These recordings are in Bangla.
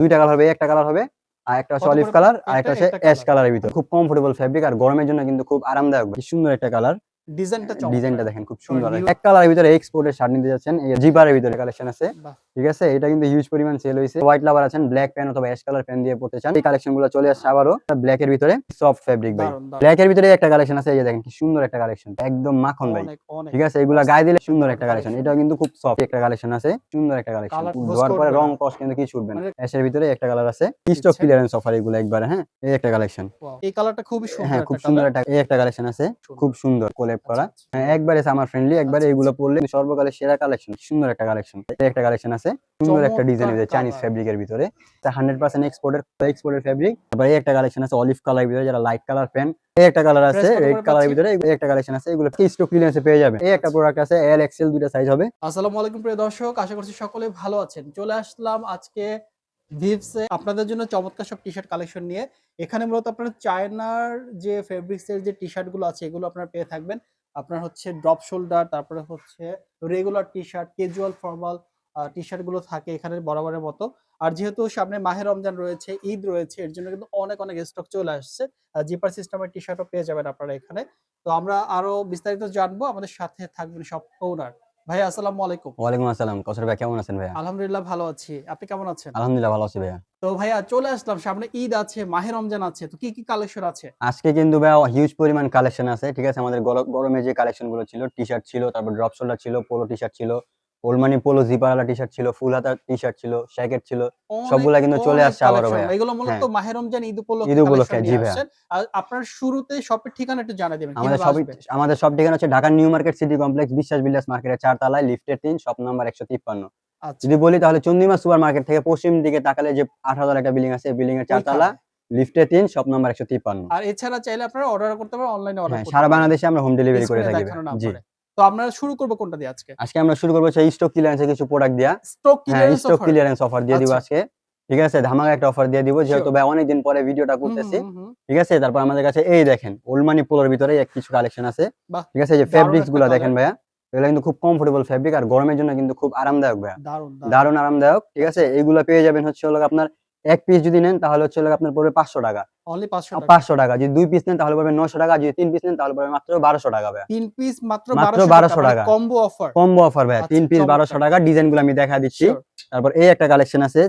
দুইটা কালার হবে একটা কালার হবে আর একটা হচ্ছে অলিভ কালার আর একটা হচ্ছে অ্যাশ। কালারের ভিতর। খুব কমফোর্টেবল ফেব্রিক আর গরমের জন্য কিন্তু খুব আরামদায়ক। কি সুন্দর একটা কালার ডিজাইনটা ডিজাইনটা দেখেন খুব সুন্দর। এক কালারের ভিতরে এক্সপোর্টের শার্ট নিতে যাচ্ছেন এই জিপারের ভিতরে কালেকশন আছে। ঠিক আছে? এটা কিন্তু হিউজ পরিমাণ সেল হয়েছে। হোয়াইট লাভার আছেন ব্ল্যাক প্যান অথবা অ্যাশ কালার প্যান দিয়ে পড়তে চান। এই কালেকশনগুলো চলে আসছে আবারও। ব্ল্যাক এর ভিতরে সফট ফ্যাব্রিক ভাই। ব্ল্যাক এর ভিতরে একটা কালেকশন আছে এই যে দেখেন কি সুন্দর একটা কালেকশন একদম মাখন ভাই। ঠিক আছে? এগুলা গায়ে দিলে সুন্দর একটা কালেকশন এটাও কিন্তু খুব সফট একটা কালেকশন আছে। সুন্দর একটা কালেকশন ধোয়ার পরে রং কস কিন্তু কিছু উঠবে না। মানে- অ্যাশের ভিতরে একটা কালার আছে। স্টক আচ্ছা। ক্লিয়ারেন্স অফার এগুলো একবার হ্যাঁ? এই একটা কালেকশন এই কালারটা খুবই সুন্দর হ্যাঁ খুব সুন্দর একটা এই একটা কালেকশন আছে। খুব সুন্দর কোলেপ করা। আচ্ছা, হ্যাঁ একবারে সামার ফ্রেন্ডলি একবারে আচ্ছা, এগুলো পরলে সর্বকালের সেরা কালেকশন সুন্দর একটা কালেকশন এই একটা কালেকশন আছে সুন্দর একটা ডিজাইন ভিতরে চাইনিজ। ফ্যাব্রিকের ভিতরে। হান্ড্রেড পার্সেন্ট এক্সপোর্টের এক্সপোর্টের ফ্যাব্রিক তারপরে এই একটা কালেকশন আছে অলিভ কালার ভিতরে যারা লাইট কালার পেন এই একটা কালার আছে রেড পাচ্ছি? ভিতরে এই একটা কালেকশন আছে এগুলো স্টক ক্লিয়ারেন্সে পেয়ে যাবে? এই একটা প্রোডাক্ট আছে এল এক্সেল দুইটা সাইজ হবে। আসসালামু আলাইকুম প্রিয় দর্শক আশা করছি সকলে ভালো আছেন। চলে আসলাম আজকে ভিভসে আপনাদের জন্য চমৎকার সব টি শার্ট কালেকশন নিয়ে। এখানে মূলত আপনার চায়নার যে ফেব্রিক্সের যে টি শার্টগুলো আছে এগুলো আপনারা পেয়ে থাকবেন। আপনার হচ্ছে ড্রপ শোল্ডার তারপরে হচ্ছে regular T shirt casual formal T শার্টগুলো থাকে এখানে বরাবরের মতো। আর যেহেতু সামনে মাহে রমজান রয়েছে ঈদ রয়েছে এর জন্য কিন্তু অনেক অনেক স্টক চলে আসছে। জিপার সিস্টেমের টি শার্টও পেয়ে যাবেন আপনারা এখানে। তো আমরা আরও বিস্তারিত জানব আমাদের সাথে থাকবেন সব ওনার ভাই আসসালামু আলাইকুম। ওয়ালাইকুম আসসালাম। কসর ভাই কেমন আছেন ভাইয়া? আলহামদুলিল্লাহ ভালো আছি। আপনি কেমন আছেন? আলহামদুলিল্লাহ ভালো আছি ভাইয়া। তো ভাইয়া চলে আসলাম। সামনে ঈদ আছে মাহে রমজান আছে তো কি কি কালেকশন আছে? আজকে কিন্তু ভাইয়া হিউজ পরিমাণ কালেকশন আছে ঠিক আছে? আমাদের গর- গরমে যে কালেকশনগুলো ছিল টি শার্ট ছিল তারপর ড্রপ শোল্ডার ছিল পোলো টি শার্ট ছিল ওলমানি পোলো জিপারওয়ালা টি শার্ট ছিল ফুল হাতা টি শার্ট ছিল শ্যাকেট ছিল সবগুলা কিন্তু চলে আসছে। এগুলো মূলত হ্যাঁ। মাহে রমজান ঈদ উপলক্ষে ঈদ উপলক্ষে, জি। আর আপনার শুরুতে শপের ঠিকানা একটু জানা দিবেন আমাদের আসবে? আমাদের সব ঠিকানা হচ্ছে Dhaka New Market City Complex Biswas Builders মার্কেটের চার তলায় লিফটের তিন শপ নাম্বার একশো তিপ্পান্ন আচ্ছা যদি বলি তাহলে চন্দিমা সুপার মার্কেট থেকে পশ্চিম দিকে তাকালে যে আঠারো তলা একটা বিল্ডিং আছে বিল্ডিং এর চার তলা ওইখানে। লিফটের তিন শপ নাম্বার একশো তিপ্পান্ন আর এছাড়া চাইলে আপনারা অর্ডার করতে পারেন অনলাইনে অর্ডার হ্যাঁ সারা বাংলাদেশে আমরা হোম ডেলিভারি করে থাকি জি। তো আমরা শুরু করব কোনটা দিয়ে আজকে? আজকে আমরা শুরু করব সেই স্টক ক্লিয়ারেন্সে কিছু প্রোডাক্ট দিয়া। Stock clearance stock clearance offer দিয়ে দিব আচ্ছা। আজকে। ঠিক আছে ধামাকা একটা অফার দিয়ে দিব যেহেতু ভাই অনেকদিন পরে ভিডিওটা করতেছি। ঠিক আছে তারপর আমাদের কাছে এই দেখেন ওলমানি পোলোর ভিতরে এক কিছু কালেকশন আছে। ঠিক আছে এই যে ফেব্রিক্সগুলো দেখেন ভাইয়া এগুলো কিন্তু খুব কমফোর্টেবল ফেব্রিক আর গরমের জন্য কিন্তু খুব আরামদায়ক ভাইয়া। দারুণ দারুণ। আরামদায়ক ঠিক আছে এইগুলো পেয়ে যাবেন হচ্ছে হলো আপনার এক পিস যদি নেন তাহলে হচ্ছে আপনার পড়বে পাঁচশো টাকা। অনলি 500 পাঁচশো টাকা যদি দুই পিস নেন তাহলে পড়বে নশো টাকা যদি তিন পিস নেন তাহলে পড়বে মাত্র বারোশো টাকা ভাইয়া। তিন পিস মাত্র মাত্র 1200 1200 টাকা। কম্বো অফার কম্বো অফার আচ্ছা, তিন পিস বারোশো টাকা ডিজাইনগুলো আমি দেখা দিচ্ছি। তারপর এই একটা কালেকশন আছে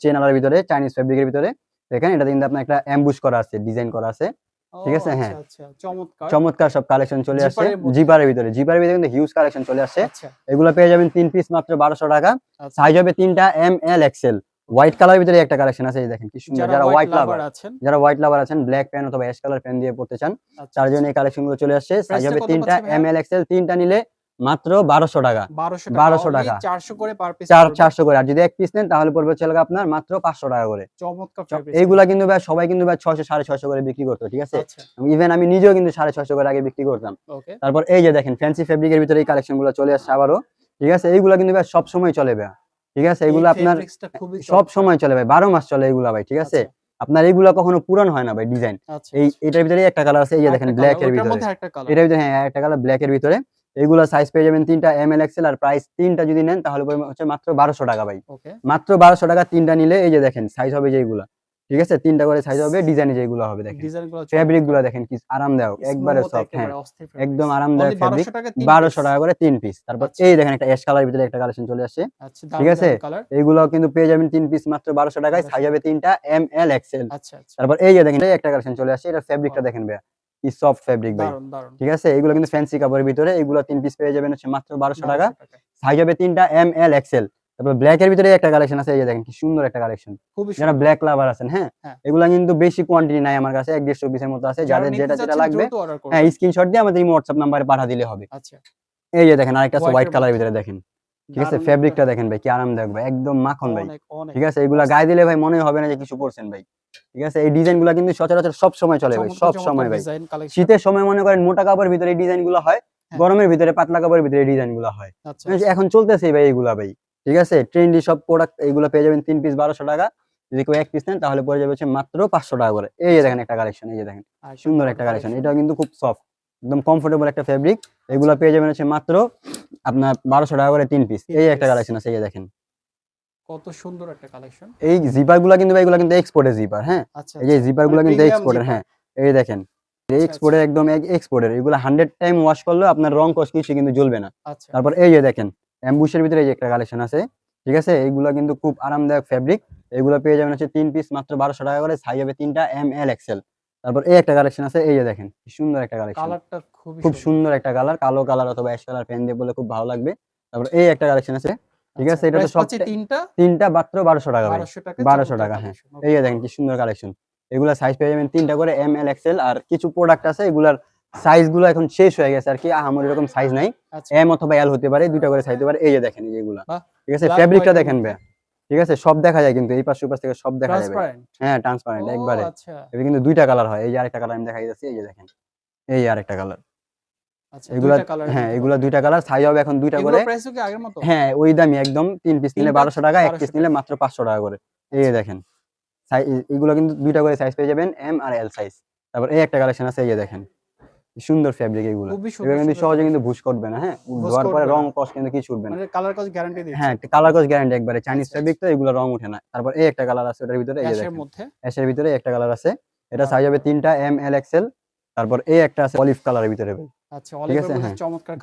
চেন আলার ভিতরে চাইনিজ ফেব্রিকের ভিতরে। দেখেন এটা কিন্তু আপনার একটা অ্যাম্বুশ করা আছে ডিজাইন করা আছে। ঠিক আছে, হ্যাঁ। আচ্ছা চমৎকার। চমৎকার সব কালেকশন চলে আসছে জিপারের ভিতরে জিপারের ভিতরে কিন্তু হিউজ কালেকশন চলে আসছে আচ্ছা। এগুলো পেয়ে যাবেন তিন পিস মাত্র বারোশো টাকা। আচ্ছা। সাইজ হবে তিনটা M L XL white colour ভিতরে একটা কালেকশন আছে এই দেখেন কি সুন্দর। যারা হোয়াইট লাভার আছেন। যারা হোয়াইট লাভার আছেন ব্ল্যাক প্যান অথবা অ্যাশ কালার প্যান দিয়ে পড়তে চান আচ্ছা, তার জন্য এই কালেকশনগুলো চলে আসছে। সাইজ হবে তিনটা? এম এল এক্সেল তিনটা নিলে মাত্র বারোশো টাকা। 1200 টাকা 1200 টাকা। 400 করে পার পিস চার চারশো করে। আর যদি এক পিস নেন তাহলে পড়বে হচ্ছে আপনার মাত্র পাঁচশো টাকা করে। এইগুলা কিন্তু ভাই সবাই কিন্তু ভাই ছয়শো সাড়ে ছয়শো করে বিক্রি করতো ঠিক আছে? আচ্ছা। ইভেন আমি নিজেও কিন্তু সাড়ে ছয়শো করে আগে বিক্রি করতাম। তারপর এই যে দেখেন ফ্যান্সি ফেব্রিকের ভিতরে এই কালেকশনগুলো চলে আসছে আবারও ঠিক আছে? এইগুলা কিন্তু ভাই সব সময় চলে ভাই ঠিক আছে? এগুলো আপনার সব সময় চলে ভাই বারো মাস চলে এগুলো ভাই ঠিক আছে? আপনার এগুলো কখনো পুরান হয় না ভাই ডিজাইন। আচ্ছা এই এটার ভিতরে একটা কালার আছে এই যে দেখেন ব্ল্যাক এর ভিতরে। এটা এটার ভিতরে হ্যাঁ একটা কালার ব্ল্যাক এর ভিতরে। এইগুলা সাইজ পেয়ে যাবেন তিনটা এম এল এক্সেল আর প্রাইস তিনটা যদি নেন তাহলে হচ্ছে মাত্র বারোশো টাকা ভাই। মাত্র বারোশো টাকা তিনটা নিলে এই যে দেখেন সাইজ হবে যেগুলা ঠিক আছে? তিনটা করে সাইজ হবে ডিজাইনে যেগুলো হবে দেখেন। ফেব্রিকগুলো দেখেন কি আরামদায়ক একবারে সফট হ্যাঁ। একদম আরামদায়ক ফেব্রিক বারোশো টাকা করে তিন পিস তারপর আচ্ছা। এই দেখেন একটা অ্যাশ কালার ভিতরে একটা কালেকশন চলে আসছে। আচ্ছা ঠিক আছে? এইগুলো কিন্তু পেয়ে যাবেন তিন পিস মাত্র বারোশো টাকায় সাইজ হবে তিনটা এম এল এক্সেল তারপর এই যে দেখেন এই একটা কালেকশন চলে আসছে এটা ফেব্রিকটা দেখেন ভাইয়া কি সফট ফেব্রিক ভাই। ঠিক আছে? এগুলো কিন্তু ফ্যান্সি কাপড়ের ভিতরে এগুলো তিন পিস পেয়ে যাবেন হচ্ছে মাত্র বারোশো টাকা। সাইজ হবে তিনটা এম এল এক্সেল তারপর ব্ল্যাক এর ভিতরে একটা কালেকশন আছে এই যে দেখেন কি সুন্দর একটা কালেকশন যারা ব্ল্যাক লাভার আছেন হ্যাঁ? হ্যাঁ। এগুলা কিন্তু বেশি কোয়ান্টিটি নাই আমার কাছে এক দেড়শো পিসের মতো আছে। যাদের যেটা যেটা লাগবে হ্যাঁ স্ক্রিনশট দিয়ে আমাদের হোয়াটসঅ্যাপ নাম্বারে পাঠা দিলে হবে। আচ্ছা। এই যে দেখেন আরেকটা আছে হোয়াইট এর কালারের ভিতরে দেখেন। ঠিক আছে ফেব্রিকটা দেখেন ভাই কি আরামদায়ক ভাই একদম মাখন ভাই। ঠিক আছে এগুলা গায়ে দিলে ভাই মনে হবে না যে কিছু করছেন ভাই। ঠিক আছে এই ডিজাইনগুলা কিন্তু সচরাচর সব সময় চলে ভাই সব সময় ভাই। শীতের সময় মনে করেন মোটা কাপড়ের ভিতরে এই ডিজাইনগুলো হয় হ্যাঁ। গরমের ভিতরে পাতলা কাপড়ের ভিতরে এই ডিজাইনগুলো হয়। আচ্ছা মানে এখন চলতেছে ভাই এগুলা ভাই। ঠিক আছে? ট্রেন্ডি সব প্রোডাক্ট এইগুলো পেয়ে যাবেন তিন পিস বারোশো টাকা। যদি কেউ এক পিস নেন তাহলে পড়ে যাবে হচ্ছে মাত্র পাঁচশো টাকা করে। এই যে দেখেন একটা কালেকশন এই যে দেখেন। আচ্ছা, সুন্দর একটা কালেকশন এটা কিন্তু খুব সফট একদম কমফোর্টেবল একটা ফেব্রিক এগুলো পেয়ে যাবেন হচ্ছে মাত্র আপনার বারোশো টাকা করে তিন পিস এই একটা কালেকশন আছে এই যে দেখেন। কত সুন্দর একটা কালেকশন এই জিপারগুলা কিন্তু এগুলা কিন্তু এক্সপোর্টের জিপার হ্যাঁ? আচ্ছা এই যে জিপারগুলা মানে কিন্তু এক্সপোর্টের হ্যাঁ। এই দেখেন আচ্ছা, এক্সপোর্টের একদম এক্সপোর্টের এগুলো হান্ড্রেড টাইম ওয়াশ করলেও আপনার রং কষ কিছু কিন্তু জ্বলবে না। আচ্ছা। তারপর এই যে দেখেন অ্যাম্বুশের ভিতরে এই একটা কালেকশন আছে ঠিক আছে? এইগুলো কিন্তু খুব আরামদায়ক ফ্যাব্রিক এগুলো পেয়ে যাবেন হচ্ছে তিন পিস মাত্র বারোশো টাকা করে। সাইজ হবে তিনটা এম এল এক্সেল তারপর এই একটা কালেকশন আছে এই যে দেখেন সুন্দর একটা কালেকশন কালারটা খুবই খুব সুন্দর। একটা কালার কালো কালার অথবা অ্যাশ কালার পেন দিয়ে বলে খুব ভালো লাগবে। তারপর এই একটা কালেকশন আছে ঠিক আছে, এটা তো সব তিনটা? তিনটা মাত্র বারোশো টাকা ভাই। 1200 টাকা 1200 টাকা, হ্যাঁ। এই যে দেখেন কি সুন্দর কালেকশন এগুলা সাইজ পেয়ে যাবেন তিনটা করে এম এল এক্সেল আর কিছু প্রোডাক্ট আছে এগুলার সাইজগুলো এখন শেষ হয়ে গেছে আর কি। আমার এরকম সাইজ নাই। আচ্ছা। এম অথবা এল হতে পারে দুইটা করে সাইজ হতে পারে। এই যে দেখেন এই যে এগুলা ঠিক আছে? এর দেখেন ভাই ঠিক আছে? সব দেখা যায় কিন্তু এই পাশ ওপাশ থেকে সব দেখা যাবে। হ্যাঁ ট্রান্সপারেন্ট একবারে। আচ্ছা। এটা কিন্তু দুইটা কালার হয়। এই যে আরেকটা কালার আমি দেখাই যাচ্ছি এই যে দেখেন। এই আরেকটা কালার আচ্ছা এগুলা হ্যাঁ এগুলা দুইটা কালার সাইজ হবে এখন দুইটা করে। প্রাইস কি আগের মতো? হ্যাঁ ওই দামি একদম। তিন পিস নিলে বারোশো টাকা এক পিস নিলে মাত্র পাঁচশো টাকা করে। এই যে দেখেন। সাই- এগুলো কিন্তু দুইটা করে সাইজ পেয়ে যাবেন এম আর এল সাইজ তারপর এই একটা কালেকশন আছে এই যে দেখেন। সুন্দর ফ্যাব্রিক এগুলো। এগুলো কিন্তু সহজে কিন্তু। ভুস করবে না হ্যাঁ? ধোয়ার পরে রং। কস কিন্তু কিছু উঠবে না। কালার কস গ্যারান্টি দিচ্ছে। হ্যাঁ কালার কস গ্যারান্টি একবারে। চাইনিজ আচ্ছা, ফ্যাব্রিক তো এগুলো রং উঠে না। তারপর এই একটা কালার আছে ওটার ভিতরে এই দেখেন। অ্যাশের ভিতরে একটা কালার আছে। এটা সাইজ হবে তিনটা এম এল এক্সেল তারপর এই একটা আছে অলিভ কালারের ভিতরে ভাই। আচ্ছা অলিভের আছে, হ্যাঁ।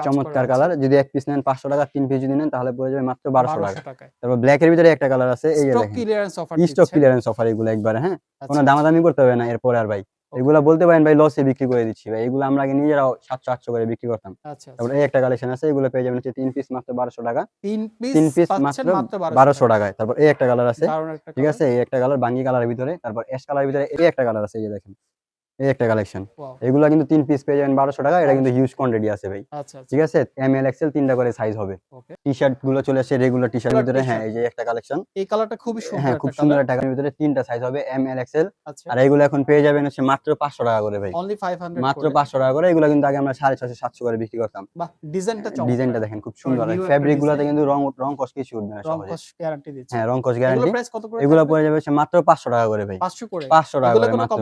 চমৎকার কালার যদি এক পিস নেন পাঁচশো টাকা তিন পিস যদি নেন তাহলে পড়ে যাবে মাত্র বারোশো টাকা। 1200 টাকায়। তারপর ব্ল্যাকের ভিতরে একটা কালার আছে এই stock clearance offer stock clearance offer এগুলো একবারে হ্যাঁ? কোনো আচ্ছা, দামাদামি করতে হবে না এরপরে আর ভাই। এগুলা বলতে পারেন ভাই লসে বিক্রি করে দিচ্ছি ভাই। এগুলো আমরা আগে নিজেরাও সাতশো আটশো করে বিক্রি করতাম। তারপরে তারপর এই একটা কালেকশন আছে এগুলো পেয়ে যাবেন হচ্ছে তিন পিস মাত্র বারোশো টাকা। তিন পিস তিন পিস মাত্র মাত্র বারোশো টাকায়। তারপর এই একটা কালার আছে। ঠিক আছে? এই একটা কালার বাঙ্গি কালারের ভিতরে তারপর এস কালারের ভিতরে এই একটা কালার আছে এই দেখেন। এই একটা কালেকশন এগুলো কিন্তু তিন পিস পেয়ে যাবেন বারোশো টাকা এটা কিন্তু হিউজ কোয়ান্টিটি আছে ভাই। আচ্ছা আচ্ছা। ঠিক আছে? এম এল এক্সেল তিনটা করে সাইজ হবে। টি শার্টগুলো চলে আসে রেগুলার টি শার্ট ভিতরে। হ্যাঁ এই যে একটা কালেকশন এই কালারটা খুবই সুন্দর হ্যাঁ খুব সুন্দর একটা ভিতরে তিনটা সাইজ হবে এম এল এক্সেল আচ্ছা। আর এগুলো এখন পেয়ে যাবেন হচ্ছে মাত্র পাঁচশো টাকা করে ভাই। অনলি 500 মাত্র পাঁচশো টাকা করে। এগুলো কিন্তু আগে আমরা সাড়ে ছশো সাতশো করে বিক্রি করতাম। ডিজাইনটা ডিজাইনটা দেখেন খুব সুন্দর। new একটা ফ্যাব্রিক গুলোতে কিন্তু রং রং কস কিছু উঠবে না হ্যাঁ রং কস গ্যারান্টি এগুলো? পড়ে যাবে মাত্র পাঁচশো টাকা করে ভাই। 500 করে? পাঁচশো টাকা করে মাত্র।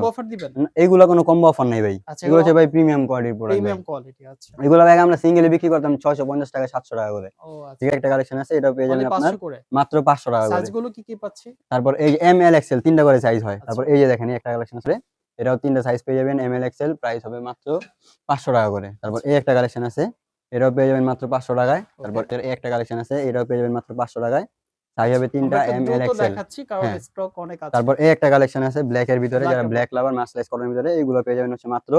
এগুলো কোনো কম্বো অফার নেই ভাই। আচ্ছা এগুলো হচ্ছে ভাই প্রিমিয়াম কোয়ালিটির প্রোডাক্ট প্রিমিয়াম কোয়ালিটি আচ্ছা। এগুলো ভাই আমরা সিঙ্গেলে বিক্রি করতাম ছয়শো পঞ্চাশ টাকা সাতশো টাকা করে। ও আচ্ছা। ঠিক একটা কালেকশন আছে এটা পেয়ে যাবেন আপনার। মাত্র পাঁচশো টাকা করে। সাইজগুলো কি কি পাচ্ছি? তারপর এই এম এল এক্সেল তিনটা করে সাইজ হয়। আচ্ছা। তারপর এই যে দেখেন একটা কালেকশন আছে। এটাও তিনটা সাইজ পেয়ে যাবেন। এম এল এক্সেল প্রাইস হবে মাত্র পাঁচশো টাকা করে। তারপর এই একটা কালেকশন আছে। এটাও পেয়ে যাবেন মাত্র পাঁচশো টাকায়। তারপর এর এই একটা কালেকশন আছে। এটাও পেয়ে যাবেন মাত্র পাঁচশো টাকায়। সাইজ হবে তিনটা এম এল এক্সেল দেখাচ্ছি কারণ হ্যাঁ। স্টক অনেক আছে। তারপর এই একটা কালেকশন আছে ব্ল্যাক এর ভিতরে যারা ব্ল্যাক লাভার মাসলাইজ করার ভিতরে এগুলো পেয়ে যাবেন হচ্ছে মাত্র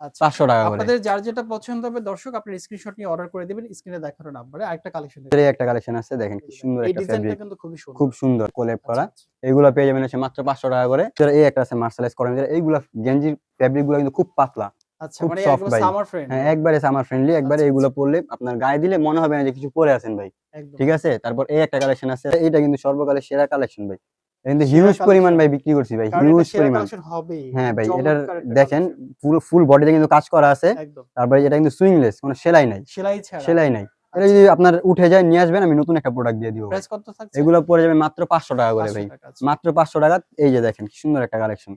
আচ্ছা। পাঁচশো টাকা করে। আপনাদের যার যেটা পছন্দ হবে দর্শক আপনার স্ক্রিনশট নিয়ে অর্ডার করে দিবেন স্ক্রিনে দেখানো নাম্বারে আরেকটা কালেকশন এর এই একটা কালেকশন আছে দেখেন কি সুন্দর একটা ডিজাইনটা ফ্যাব্রিক কিন্তু খুবই সুন্দর। খুব সুন্দর কোলেপ আচ্ছা, করা। আচ্ছা। এগুলো পেয়ে যাবেন হচ্ছে মাত্র পাঁচশো টাকা করে। এই একটা আছে মার্শালাইজ করার ভিতরে এইগুলা গেঞ্জির ফ্যাব্রিকগুলো কিন্তু খুব পাতলা। আচ্ছা খুব মানে ভাই। হ্যাঁ একবারে সামার ফ্রেন্ডলি একবারে আচ্ছা, এগুলো পরলে আপনার গায়ে দিলে মনে হবে না যে কিছু পরে আছেন ভাই। ঠিক আছে? তারপর এই একটা কালেকশন আছে এইটা কিন্তু সর্বকালের সেরা কালেকশন ভাই। কিন্তু সেরা হিউজ পরিমাণ ভাই বিক্রি করছি ভাই হিউজ পরিমাণ। হ্যাঁ ভাই এটার দেখেন। ফুল বডিতে কিন্তু কাজ করা আছে। তারপরে এটা কিন্তু সুইংলেস কোনো সেলাই নাই। সেলাই নাই। এটা যদি আপনার উঠে যায় নিয়ে আসবেন আমি নতুন একটা প্রোডাক্ট দিয়ে দিব এগুলো পড়ে যাবে মাত্র পাঁচশো টাকা করে ভাই। আচ্ছা। মাত্র পাঁচশো টাকা এই যে দেখেন কি সুন্দর একটা কালেকশন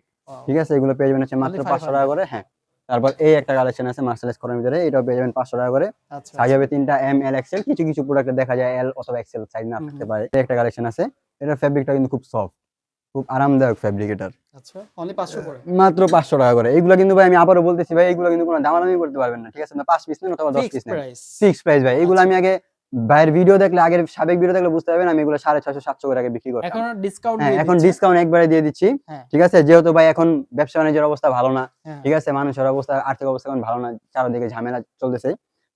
ঠিক আছে? এগুলো পেয়ে যাবেন হচ্ছে মাত্র পাঁচশো টাকা করে হ্যাঁ। তারপর এই একটা কালেকশন আছে মার্শালাইজ করার ভিতরে এটাও পেয়ে যাবেন পাঁচশো টাকা করে। আচ্ছা সাইজ হবে তিনটা এম এল এক্সেল কিছু কিছু প্রোডাক্টে দেখা যায় এল অথবা এক্সেল সাইজ না থাকতে পারে। এই একটা কালেকশন আছে। এটার ফ্যাব্রিকটা কিন্তু খুব সফট খুব আরামদায়ক ফ্যাব্রিক এটার। আচ্ছা অনলি 500 করে? মাত্র পাঁচশো টাকা করে। এগুলো কিন্তু ভাই আমি আবারও বলতেছি ভাই এগুলো কিন্তু কোনো দামাদামি করতে পারবেন না ঠিক আছে? না পাঁচ পিস নেন অথবা দশ পিস নেন। প্রাইস ফিক্স প্রাইস ভাই এগুলো আচ্ছা। আমি আগে ভাইয়ের ভিডিও দেখলে আগের সাবেক ভিডিও দেখলে বুঝতে পারবেন আমি এগুলো সাড়ে ছশো সাতশো করে আগে বিক্রি করতাম। এখন ডিসকাউন্ট হ্যাঁ এখন ডিসকাউন্ট একবারে দিয়ে দিচ্ছি হ্যাঁ। ঠিক আছে? যেহেতু ভাই এখন ব্যবসা বাণিজ্যের অবস্থা ভালো না হ্যাঁ, ঠিক আছে? মানুষের অবস্থা আর্থিক অবস্থা এখন ভালো না চারদিকে ঝামেলা চলতেছে।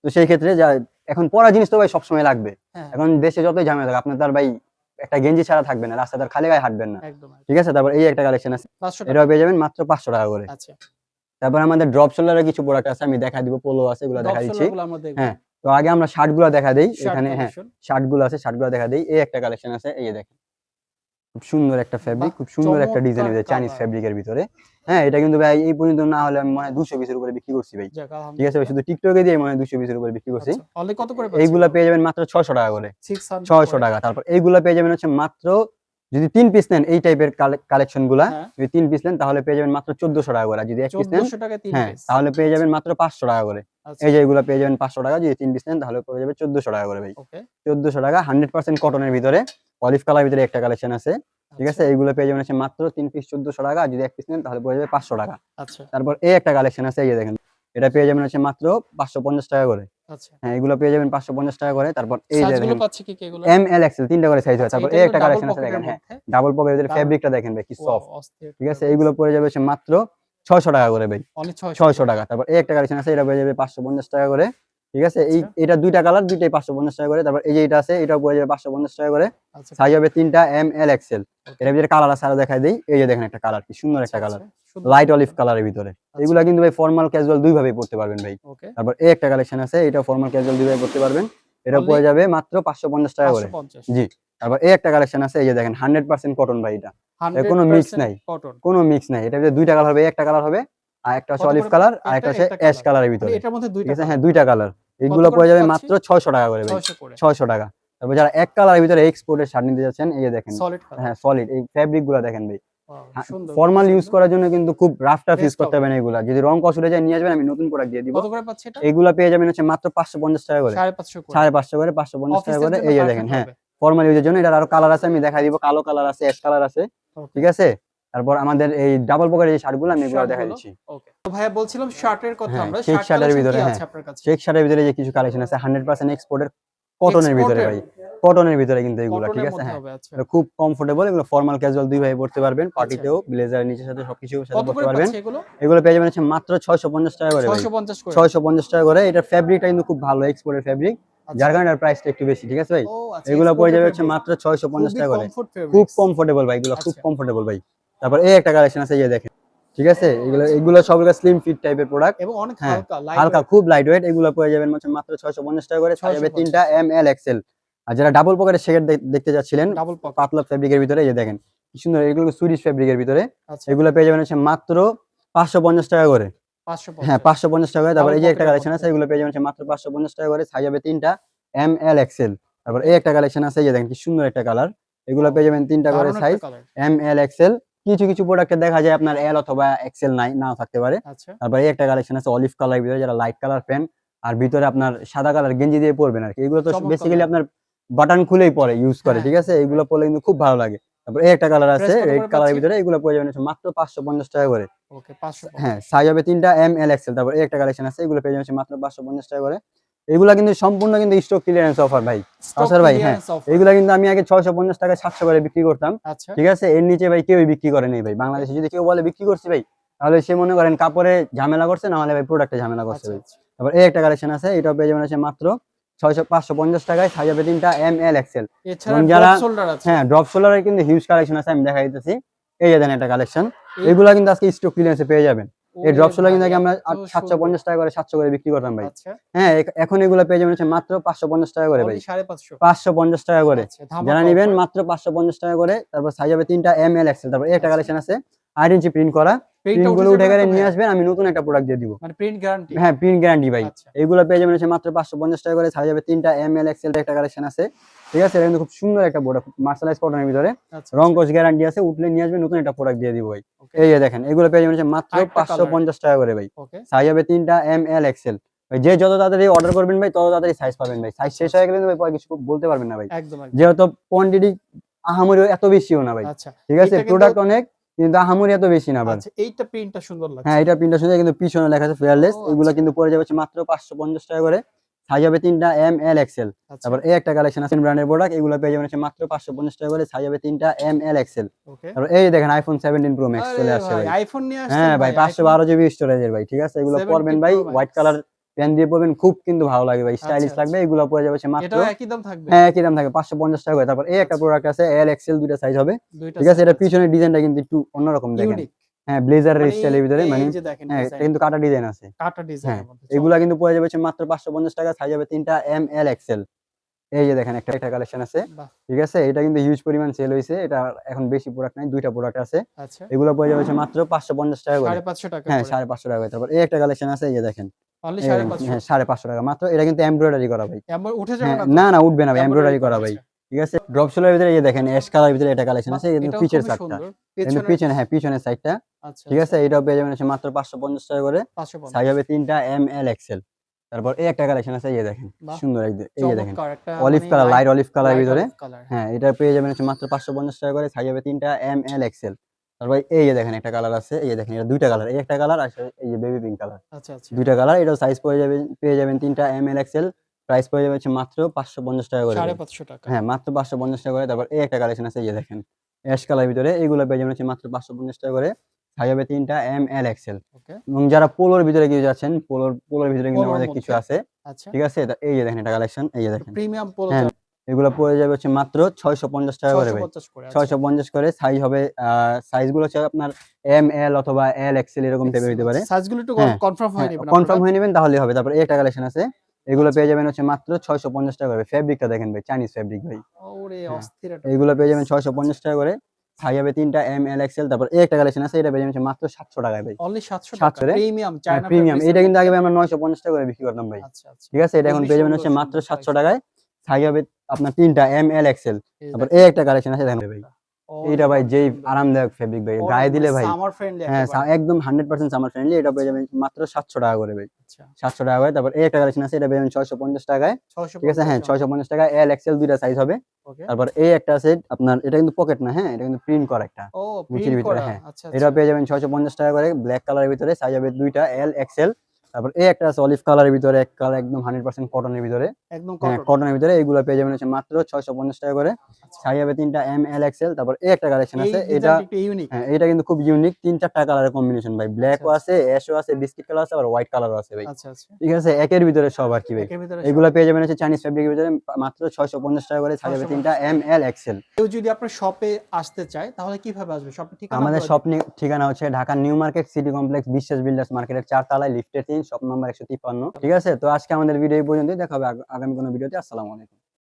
তো সেই ক্ষেত্রে যা এখন পড়া জিনিস তো ভাই সবসময় লাগবে। হ্যাঁ, এখন দেশে যতই ঝামেলা থাকে আপনার তার ভাই একটা গেঞ্জি ছাড়া থাকবে না রাস্তায় তার খালি গায়ে হাঁটবেন না। ঠিক আছে? তারপর এই একটা কালেকশন আছে। 500 টাকা। এটাও পেয়ে যাবেন মাত্র পাঁচশো টাকা করে। আচ্ছা। তারপর আমাদের ড্রপ শোল্ডারের কিছু প্রোডাক্ট আছে আমি দেখা দিব পোলো আছে এগুলো দেখা দিচ্ছি। হ্যাঁ, তো আগে আমরা শার্টগুলো দেখা দেই এখানে হ্যাঁ। শার্টগুলো আছে শার্টগুলো দেখা দেই। এই একটা কালেকশন আছে এই দেখেন। খুব সুন্দর একটা ফেব্রিক খুব সুন্দর একটা ডিজাইন চমৎকার চাইনিজ ফেব্রিকের ভিতরে। হ্যাঁ এটা কিন্তু ভাই এই পর্যন্ত না হলে আমি মনে হয় দুশো পিসের উপরে বিক্রি করছি ভাই। ঠিক আছে ভাই, শুধু টিকটকে দিয়ে মনে হয় দুশো পিসের উপরে বিক্রি করছি। আচ্ছা, কত করে এইগুলা পেয়ে যাবেন মাত্র ছয়শো টাকা করে। 600 ছয়শো টাকা তারপর এইগুলা পেয়ে যাবেন হচ্ছে মাত্র যদি তিন পিস নেন এই টাইপের কালেকশনগুলা হ্যাঁ। যদি তিন পিস নেন তাহলে পেয়ে যাবেন মাত্র চোদ্দশো টাকা করে। যদি এক পিস নেন হ্যাঁ তাহলে পেয়ে যাবেন মাত্র পাঁচশো টাকা করে। আচ্ছা। এই যে এগুলো পেয়ে যাবেন পাঁচশো টাকা যদি তিন পিস নেন তাহলে পেয়ে যাবে চোদ্দশো টাকা করে ভাই। চোদ্দশো টাকা হান্ড্রেড পার্সেন্ট কটনের ভিতরে অলিভ কালার ভিতরে একটা কালেকশন আছে। ঠিক আছে এইগুলো পেয়ে যাবেন মাত্র তিন পিস চোদ্দশো টাকা যদি এক পিস নেন তাহলে পেয়ে যাবে পাঁচশো টাকা। আচ্ছা। তারপর এই একটা কালেকশন আছে এই যে দেখেন এটা পেয়ে যাবেন হচ্ছে মাত্র পাঁচশো পঞ্চাশ টাকা করে। আচ্ছা হ্যাঁ এগুলো পেয়ে যাবেন পাঁচশো পঞ্চাশ টাকা করে। তারপর এই যে দেখেন কি কি এগুলো? এম এল এক্সেল তিনটা করে সাইজ হয়। আচ্ছা, তারপর এই একটা কালেকশন আছে দেখেন হ্যাঁ। ডাবল ভিতরে ফেব্রিকটা দেখেন ভাই কি সফট ঠিক আছে? এইগুলো পড়ে যাবে সে মাত্র ছয়শো টাকা করে ভাই। 600 ছয়শো টাকা। তারপর এই একটা কালেকশন আছে এটা পেয়ে যাবে পাঁচশো পঞ্চাশ টাকা করে। ঠিক আছে? এই আচ্ছা। এটা দুইটা কালার দুইটাই পাঁচশো পঞ্চাশ টাকা করে। তারপর এই যে এটা আছে এটা পড়ে যাবে পাঁচশো পঞ্চাশ টাকা করে। আচ্ছা। সাইজ হবে তিনটা এম এল এক্সেল. এর ভিতরে কালার আছে আরও দেখাই দিই। এই যে দেখেন একটা কালার কি সুন্দর একটা আচ্ছা, কালার আচ্ছা, লাইট অলিভ কালারের ভিতরে। এগুলা কিন্তু ভাই ফর্মাল ক্যাজুয়াল দুই ভাবে পড়তে পারবেন ভাই। তারপর এই একটা কালেকশন আছে এটা ফর্মাল ক্যাজুয়াল দুই ভাবে পড়তে পারবেন। এটা পড়ে যাবে মাত্র পাঁচশো পঞ্চাশ টাকা করে। জি। তারপর এই একটা কালেকশন আছে এই যে দেখেন হান্ড্রেড পার্সেন্ট কটন ভাই এটা। কোনো মিক্স নাই। কোনো মিক্স নাই। এটা ভিতরে দুইটা কালার হবে একটা কালার হবে আর একটা হচ্ছে অলিভ কালার আর একটা হচ্ছে অ্যাশ? কালারের ভিতরে। এটার মধ্যে দুইটা আছে? হ্যাঁ দুইটা কালার করে পড়ে যাবে মাত্র ছয়শো টাকা করে 600 করে। ছয়শো টাকা। তারপর যারা এক কালার ভিতরে এক্সপোর্টের শার্ট নিতে যাচ্ছেন এই যে দেখেন। হ্যাঁ সলিড এই ফ্যাব্রিকগুলো দেখেন ভাই। ফর্মাল ইউজ করার জন্য কিন্তু খুব রাফ টাফ ইউজ করতে হবে। না এগুলা। যদি রং কস উঠে যায় নিয়ে আসবেন আমি নতুন প্রোডাক্ট দিয়ে দিব। কত করে পাচ্ছে এটা? এগুলা পেয়ে যাবেন হচ্ছে মাত্র পাঁচশো পঞ্চাশ টাকা করে। 550 করে। সাড়ে পাঁচশো করে পাঁচশো পঞ্চাশ টাকা করে। এই যে দেখেন হ্যাঁ। ফর্মাল ইউজের জন্য এটার আরও কালার আছে আমি দেখাই দিব কালো কালার আছে অ্যাশ কালার আছে। ঠিক আছে? তারপর আমাদের এই ডাবল পকেটের যে শার্টগুলো আমি এগুলো শার্টগুলো? দিচ্ছি। ওকে তো ভাইয়া বলছিলাম শার্টের কথা হ্যাঁ, আমরা শার্ট শার্টের ভিতরে, হ্যাঁ। আছে আপনার কাছে? চেক শার্টের ভিতরে যে কিছু কালেকশন আছে হান্ড্রেড পার্সেন্ট এক্সপোর্টের কটনের ভিতরে ভাই? কটনের ভিতরে কিন্তু এগুলো ঠিক আছে? হ্যাঁ। আচ্ছা। খুব কমফোর্টেবল এগুলো ফর্মাল ক্যাজুয়াল দুই ভাবে পড়তে পারবেন পার্টিতেও ব্লেজার নিচের সাথে সবকিছু সাথে পড়তে পারবেন। এগুলো? পেয়ে যাবেন হচ্ছে মাত্র ছয়শো পঞ্চাশ টাকা করে 650 করে। ছয়শো পঞ্চাশ টাকা করে। এটা ফ্যাব্রিকটা কিন্তু খুব ভালো এক্সপোর্টের ফ্যাব্রিক আচ্ছা। যার কারণে প্রাইসটা একটু বেশি ঠিক আছে ভাই? আচ্ছা এগুলো পড়ে যাবে হচ্ছে মাত্র ছয়শো পঞ্চাশ খুবই টাকা করে। খুব। কমফোর্টেবল ভাই এগুলো খুব আচ্ছা। কমফোর্টেবল ভাই। তারপর এই একটা কালেকশন আছে এই দেখেন ঠিক আছে? এগুলো এগুলো সবগুলো স্লিম ফিট টাইপের প্রোডাক্ট এবং অনেক হ্যাঁ, হালকা হালকা খুব লাইট ওয়েট এগুলো পেয়ে যাবেন মাত্র ছয়শো পঞ্চাশ টাকা করে। পাওয়া যাবে তিনটা এম এল এক্সেল আর যারা ডাবল পকেটের শেড দেখতে যাচ্ছিলেন ডাবল পাতলা ফেব্রিকের ভিতরে এই যে দেখেন কি সুন্দর এগুলো সুইডিশ ফেব্রিকের ভিতরে। এগুলো পেয়ে যাবেন হচ্ছে মাত্র পাঁচশো পঞ্চাশ টাকা করে। 550 হ্যাঁ পাঁচশো পঞ্চাশ টাকা করে। তারপর এই যে একটা কালেকশন আছে এগুলো পেয়ে যাবেন হচ্ছে মাত্র পাঁচশো পঞ্চাশ টাকা করে। সাইজ হবে তিনটা এম এল এক্সেল তারপর এই একটা কালেকশন আছে এই যে দেখেন কি সুন্দর একটা কালার এগুলো পেয়ে যাবেন তিনটা করে সাইজ এম এল এক্সেল কিছু কিছু প্রোডাক্টে দেখা যায় আপনার এল অথবা এক্সেল নাই নাও থাকতে পারে। আচ্ছা। তারপর একটা কালেকশন আছে অলিভ কালার ভিতরে যারা লাইট কালার পেন আর ভিতরে আপনার সাদা কালার গেঞ্জি দিয়ে পরবেন আর কি এগুলো তো বেসিক্যালি আপনার বাটন খুলেই পরে ইউজ করে হ্যাঁ। ঠিক আছে? এগুলো পরলে কিন্তু খুব ভালো লাগে। তারপর এই একটা কালার আছে রেড কালারের ভিতরে এগুলো পরে যাবেন মাত্র পাঁচশো পঞ্চাশ টাকা করে। ওকে 550 হ্যাঁ সাইজ হবে তিনটা এম এল এক্সেল তারপর এই একটা কালেকশন আছে এগুলো পেয়ে যাবেন মাত্র পাঁচশো পঞ্চাশ টাকা করে। এগুলা কিন্তু সম্পূর্ণ কিন্তু স্টক ক্লিয়ারেন্স অফার ভাই। আসার ভাই, হ্যাঁ, এগুলা কিন্তু আমি আগে ছয়শো পঞ্চাশ টাকা সাতশো করে বিক্রি করতাম। আচ্ছা। ঠিক আছে? এর নিচে ভাই কেউই বিক্রি করে নেই ভাই। বাংলাদেশে যদি কেউ বলে বিক্রি করছি ভাই তাহলে সে মনে করেন কাপড়ে ঝামেলা করছে না হলে ভাই প্রোডাক্টে ঝামেলা করছে আচ্ছা ভাই। আচ্ছা। তারপর এই একটা কালেকশন আছে এটা পেয়ে যাবেন হচ্ছে মাত্র ছয়শো পাঁচশো পঞ্চাশ টাকায় সাইজ হবে তিনটা এম এল এক্সেল যারা- আছে। হ্যাঁ ড্রপ সোলারের কিন্তু হিউজ কালেকশন আছে আমি দেখা দিতেছি। এই যে দেন একটা কালেকশন এগুলা কিন্তু আজকে স্টক ক্লিয়ারেন্সে পেয়ে যাবেন। এই ড্রপ সোলার কিন্তু আগে আমরা সাতশো। পঞ্চাশ টাকা করে সাতশো করে বিক্রি করতাম ভাই। আচ্ছা। হ্যাঁ এখন এগুলো পেয়ে যাবেন মাত্র পাঁচশো পঞ্চাশ টাকা করে ভাই। only 550 পাঁচশো পঞ্চাশ টাকা করে। আচ্ছা, যারা নেবেন মাত্র পাঁচশো পঞ্চাশ টাকা করে তারপর সাইজ হবে তিনটা এম এল এক্সেল তারপর একটা আচ্ছা। কালেকশন আছে। আট ইঞ্চি প্রিন্ট করা। Print প্রিন্ট টা গুলো উঠে গেলে নিয়ে আসবেন আমি নতুন একটা প্রোডাক্ট দিয়ে দিব। মানে প্রিন্ট গ্যারান্টি হ্যাঁ প্রিন্ট গ্যারান্টি ভাই। আচ্ছা। এগুলো পেয়ে যাবেন হচ্ছে মাত্র পাঁচশো পঞ্চাশ টাকা করে সাইজ যাবে তিনটা এম এল এক্সেল একটা কালেকশন আছে। ঠিক আছে? এটা কিন্তু খুব সুন্দর একটা প্রোডাক্ট মার্শালাইজ কটনের ভিতরে। আচ্ছা রং কোচ গ্যারান্টি আছে উঠলে নিয়ে আসবেন নতুন একটা প্রোডাক্ট দিয়ে দিব ভাই। এই যে দেখেন এগুলো পেয়ে যাবেন মাত্র আরেকটা পাঁচশো colour। পঞ্চাশ টাকা করে ভাই। ওকে যাবে তিনটা এম এল এক্সেল যে যত তাড়াতাড়ি অর্ডার করবেন ভাই তত তাড়াতাড়ি সাইজ পাবেন ভাই। সাইজ শেষ হয়ে গেলে ভাই কিছু বলতে পারবেন না ভাই। যেহেতু কোয়ান্টিটি আহামরি এত বেশিও না ভাই। আচ্ছা। ঠিক আছে? প্রোডাক্ট অনেক। কিন্তু আহামরি এত বেশি না আচ্ছা এইটা প্রিন্টটা সুন্দর লাগছে। হ্যাঁ এটা প্রিন্টার শুনে কিন্তু পিছনে লেখা আছে ফেয়ারলেস এগুলো আচ্ছা। কিন্তু পড়ে যাবে মাত্র পাঁচশো পঞ্চাশ টাকা করে। সাইজ হবে তিনটা এম এল এক্সেল তারপর এই একটা কালেকশন আছে ব্র্যান্ডের প্রোডাক্ট এগুলো পেয়ে যাবেন মাত্র পাঁচশো পঞ্চাশ টাকা করে। সাইজ হবে তিনটা এম এল এক্সেল ওকে তারপর এই দেখেন আইফোন সেভেন্টিন প্রো ম্যাক্স চলে আসছে ভাই আইফোন নিয়ে আসছেন হ্যাঁ ভাই পাঁচশো iPhone- বারো জিবি স্টোরেজের ভাই ঠিক আছে? এগুলো 17 পরবেন ভাই। হোয়াইট কালার প্যান দিয়ে পরবেন খুব কিন্তু ভালো লাগবে ভাই। স্টাইলিশ আচ্ছা, লাগবে এগুলো পরে যাবে মাত্র। এটাও একই দাম থাকবে? হ্যাঁ একই দাম থাকে পাঁচশো পঞ্চাশ টাকা করে। তারপর এই একটা প্রোডাক্ট আছে এল এক্সেল দুইটা সাইজ হবে। ঠিক আছে এটা পিছনের ডিজাইনটা কিন্তু একটু অন্যরকম দেখেন। হ্যাঁ ব্লেজারের স্টাইলের ভিতরে মানে যে দেখেন হ্যাঁ কিন্তু কাটা ডিজাইন আছে। কাটা ডিজাইন হ্যাঁ, এগুলা কিন্তু পড়ে যাবে মাত্র পাঁচশো পঞ্চাশ টাকা সাইজ হবে তিনটা এম এল এক্সেল এই যে দেখেন একটা একটা কালেকশন আছে। ঠিক আছে এটা কিন্তু হিউজ পরিমাণ সেল হয়েছে। এটা এখন বেশি প্রোডাক্ট নাই দুইটা প্রোডাক্ট আছে। আচ্ছা। এগুলো পড়ে যাবে মাত্র পাঁচশো পঞ্চাশ টাকা করে। সাড়ে পাঁচশো টাকা হ্যাঁ সাড়ে পাঁচশো টাকা করে। তারপর এই একটা কালেকশন আছে এই যে দেখেন। হ্যাঁ সাড়ে পাঁচশো টাকা। মাত্র এটা কিন্তু এমব্রয়ডারি করা ভাই। উঠে যাবে হ্যাঁ, না না উঠবে না ভাই এমব্রয়ডারি করা ভাই। আচ্ছা। ঠিক আছে ড্রপ সোলের ভিতরে এই দেখেন অ্যাশ কালার ভিতরে এটা কালেকশন আছে কিন্তু এটাও সাইডটা কিন্তু পিছনে হ্যাঁ পিছনের সাইডটা আচ্ছা, ঠিক আছে এটাও পেয়ে যাবেন মাত্র পাঁচশো পঞ্চাশ টাকা করে। সাইজ হবে তিনটা এম এল এক্সেল তারপর এই একটা কালেকশন আছে এই দেখেন সুন্দর একদম এই দেখেন। Olive colour light olive colour ভিতরে। হ্যাঁ এটা পেয়ে যাবেন মাত্র পাঁচশো পঞ্চাশ টাকা করে সাইজ হবে তিনটা এম এল এক্সেল তারপর এই যে দেখেন একটা কালার আছে এই যে দেখেন এটা দুইটা কালার এই একটা কালার আর এই যে বেবি পিঙ্ক কালার আচ্ছা আচ্ছা। দুইটা কালার এটাও সাইজ পেয়ে যাবেন পেয়ে যাবেন তিনটা এম এল এক্সেল প্রাইস পেয়ে যাবে মাত্র পাঁচশো পঞ্চাশ টাকা করে। সাড়ে পাঁচশো টাকা। হ্যাঁ মাত্র পাঁচশো পঞ্চাশ টাকা করে তারপর এই একটা কালেকশন আছে এই যে দেখেন অ্যাশ কালার ভিতরে এগুলো পেয়ে যাবেন হচ্ছে মাত্র পাঁচশো পঞ্চাশ টাকা করে। সাইজ হবে তিনটা এম এল এক্সেল এবং যারা পোলোর ভিতরে কিছু যাচ্ছেন পোলোর পোলোর ভিতরে কিন্তু আমাদের কিছু আছে। আচ্ছা। ঠিক আছে? এই যে দেখেন এটা কালেকশন এই যে দেখেন। প্রিমিয়াম পোলো হ্যাঁ, এগুলো পড়ে যাবে হচ্ছে মাত্র ছয়শো পঞ্চাশ টাকা করে ছয়শো পঞ্চাশ করে আচ্ছা। সাইজ হবে সাইজগুলো হচ্ছে আপনার এম এল অথবা এল এক্সেল এরকম টাইপের হতে পারে। সাইজগুলো একটু হ্যাঁ, কনফার্ম হয়ে নেবেন কনফার্ম হয়ে নেবেন তাহলে হবে। তারপর একটা কালেকশন আছে। এগুলো পেয়ে যাবেন হচ্ছে মাত্র ছয়শো পঞ্চাশ টাকা করে। ফেব্রিকটা দেখেন ভাই চাইনিজ ফেব্রিক ভাই। হ্যাঁ, এগুলো পেয়ে যাবেন ছয়শো পঞ্চাশ টাকা করে। সাইজ হবে তিনটা এম এল এক্সেল তারপর এই একটা কালেকশন আছে এটা পেয়ে যাবেন হচ্ছে মাত্র সাতশো টাকায় ভাই। অনলি 700 700 টাকা প্রিমিয়াম প্রিমিয়াম এটা কিন্তু আগে আমরা নয়শো পঞ্চাশ টাকা করে বিক্রি করতাম ভাই। আচ্ছা আচ্ছা। ঠিক আছে? এটা এখন পেয়ে যাবেন হচ্ছে মাত্র সাতশো টাকায়। সাইজ হবে আপনার তিনটা এম এল এক্সেল তারপর। এই একটা কালেকশন আছে দেখেন। ভাই। এইটা ভাই যেই আরামদায়ক ফেব্রিক ভাই গায়ে দিলে ভাই। হ্যাঁ একদম হান্ড্রেড পার্সেন্ট সামার ফ্রেন্ডলি এটা পেয়ে যাবেন মাত্র সাতশো টাকা করে ভাই। আচ্ছা। সাতশো টাকা করে তারপর এই একটা কালেকশন আছে এটা পেয়ে যাবেন ছয়শো পঞ্চাশ টাকায়। 650 ঠিক আছে? হ্যাঁ ছয়শো পঞ্চাশ টাকা এল এক্সেল দুইটা সাইজ হবে। ওকে তারপর এই একটা আছে আপনার এটা কিন্তু পকেট না হ্যাঁ এটা কিন্তু প্রিন্ট করা একটা। ও প্রিন্ট ভিতরে, করা। হ্যাঁ। আচ্ছা এটা পেয়ে যাবেন ছয়শো পঞ্চাশ টাকা করে ব্ল্যাক কালারের ভিতরে সাইজ হবে দুইটা এল এক্সেল তারপর এই একটা আছে অলিভ কালারের ভিতরে এক কালার একদম হান্ড্রেড পার্সেন্ট কটনের ভিতরে। একদম হ্যাঁ কটনের ভিতরে এইগুলো পেয়ে যাবেন হচ্ছে মাত্র ছয়শো পঞ্চাশ টাকা করে। সাইজ হবে তিনটা এম এল এক্সেল তারপর এই একটা কালেকশন আছে। এটা হ্যাঁ এটা কিন্তু খুব ইউনিক তিন চারটা কালারের কম্বিনেশন ভাই। ব্ল্যাকও আচ্ছা। আছে অ্যাশও আছে বিস্কিট কালার আছে আর হোয়াইট কালারও আছে ভাই। আচ্ছা আচ্ছা। ঠিক আছে একের ভিতরে সব আর কি ভাই। এগুলো পেয়ে যাবেন হচ্ছে চাইনিজ ফেব্রিকের ভিতরে মাত্র ছয়শো পঞ্চাশ টাকা করে। সাইজ হবে তিনটা এম এল এক্সেল কেউ যদি আপনার শপে আসতে চায় তাহলে কীভাবে আসবে? শপের ঠিকানা আমাদের শপ ঠিকানা হচ্ছে Dhaka New Market City Complex Biswas Builders মার্কেটের চার তলায় লিফটের তিন শপ নম্বর একশো ঠিক আছে? তো আজকে আমাদের ভিডিও পর্যন্ত দেখা হবে আগামী কোনো ভিডিওতে আসসালামু আলাইকুম।